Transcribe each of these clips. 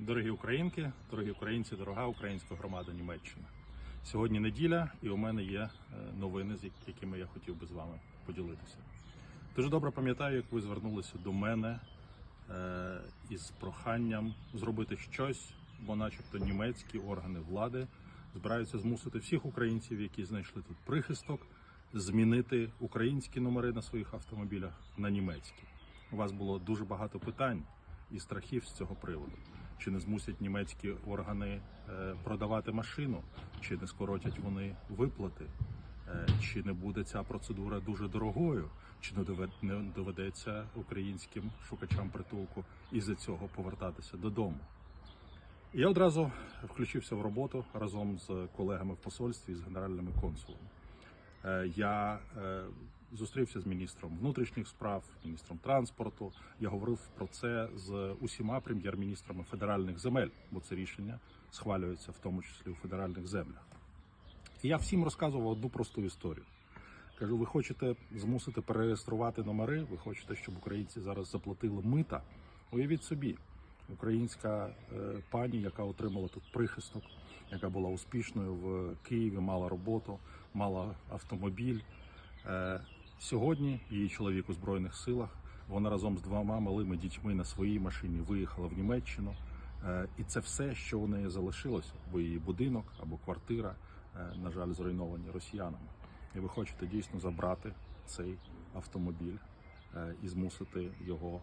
Дорогі українки, дорогі українці, дорога українська громада Німеччини. Сьогодні неділя, і у мене є е, новини, з якими я хотів би з вами поділитися. Дуже добре пам'ятаю, як ви звернулися до мене е, із проханням зробити щось, бо, начебто, німецькі органи влади збираються змусити всіх українців, які знайшли тут прихисток, змінити українські номери на своїх автомобілях на німецькі. У вас було дуже багато питань і страхів з цього приводу. Чи не змусять німецькі органи е, продавати машину, чи не скоротять вони виплати, е, чи не буде ця процедура дуже дорогою, чи не доведеться українським шукачам притулку із-за цього повертатися додому. І Я одразу включився в роботу разом з колегами в посольстві з генеральними консулами. Е, Я зустрівся з міністром внутрішніх справ, міністром транспорту. Я говорив про це з усіма прем'єр-міністрами федеральних земель, бо це рішення схвалюється в тому числі у федеральних землях. І я всім розказував одну просту історію. Кажу, ви хочете змусити перереєструвати номери, ви хочете, щоб українці зараз заплатили мита. Уявіть собі, українська е, пані, яка отримала тут прихисток, яка була успішною в Києві, мала роботу, мала автомобіль. Сьогодні її чоловік у збройних силах. Вона разом з двома малими дітьми на своїй машині виїхала в Німеччину. Е, І це все, що у неї залишилося, бо її будинок або квартира, е, на жаль, зруйновані росіянами. І ви хочете дійсно забрати цей автомобіль е, і змусити його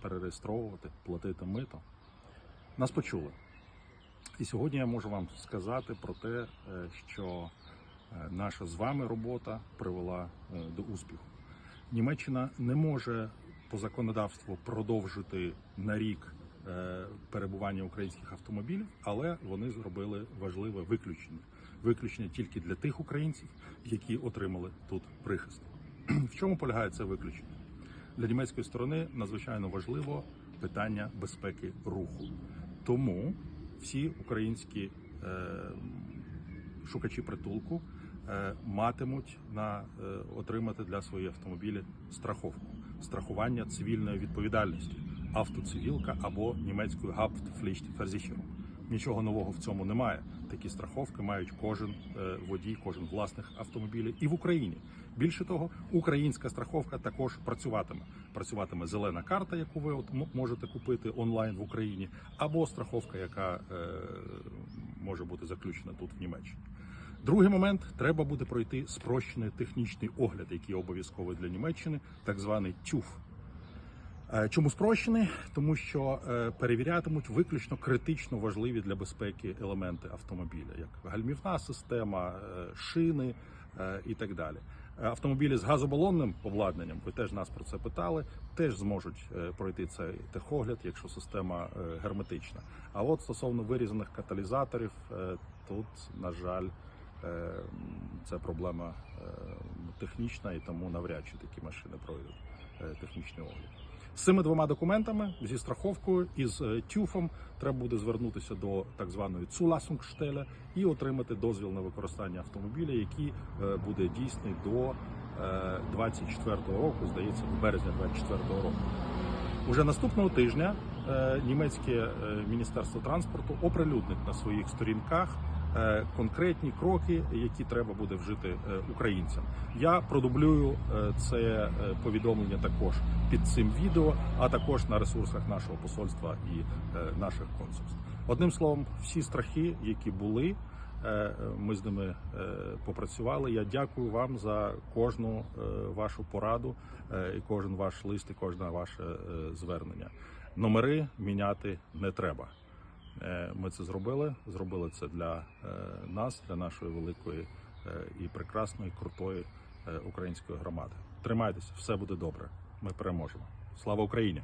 перереєстровувати, платити мито. Нас почули. І сьогодні я можу вам сказати про те, що наша з вами робота привела е, до успіху. Німеччина не може по законодавству продовжити на рік е, перебування українських автомобілів, але вони зробили важливе виключення. Виключення тільки для тих українців, які отримали тут прихист. В чому полягає це виключення? Для німецької сторони надзвичайно важливо питання безпеки руху. Тому всі українські е, шукачі притулку е, матимуть на е, отримати для своїх автомобілів страховку, страхування цивільної відповідальності, автоцивілка або німецькою Haftpflichtversicherung. Нічого нового в цьому немає. Такі страховки мають кожен е, водій, кожен власник автомобіля і в Україні. Більше того, українська страховка також працюватиме. Працюватиме зелена карта, яку ви от можете купити онлайн в Україні, або страховка, яка е, може бути заключена тут в Німеччині. Другий момент треба буде пройти спрощений технічний огляд, який обов'язковий для Німеччини, так званий ТЮФ. Е, Чому спрощений? Тому що е, перевірятимуть виключно критично важливі для безпеки елементи автомобіля, як гальмівна система, е, шини і так далі. Автомобілі з газобалонним обладнанням, ви теж нас про це питали, теж зможуть пройти цей техогляд, якщо система герметична. А от стосовно вирізаних каталізаторів, тут, на жаль, це проблема е, технічна, і тому навряд чи такі машини пройдуть е, технічний огляд. З цими двома документами зі страховкою і з е, тюфом треба буде звернутися до так званої Zulassungsstelle і отримати дозвіл на використання автомобіля, який е, буде дійсний до 24-го року, здається, до березня 24-го року. Уже наступного тижня е, німецьке е, міністерство транспорту оприлюднить на своїх сторінках е, конкретні кроки, які треба буде вжити е, українцям. Я продублюю е, це е, повідомлення також під цим відео, а також на ресурсах нашого посольства і е, наших консульств. Одним словом, всі страхи, які були. е, Ми з ними е, попрацювали. Я дякую вам за кожну е, вашу пораду, е, і кожен ваш лист, і кожне ваше е, звернення. Номери міняти не треба. Е, Ми це зробили. Зробили це для е, нас, для нашої великої е, і прекрасної, крутої української громади. Тримайтеся, все буде добре. Ми переможемо. Слава Україні!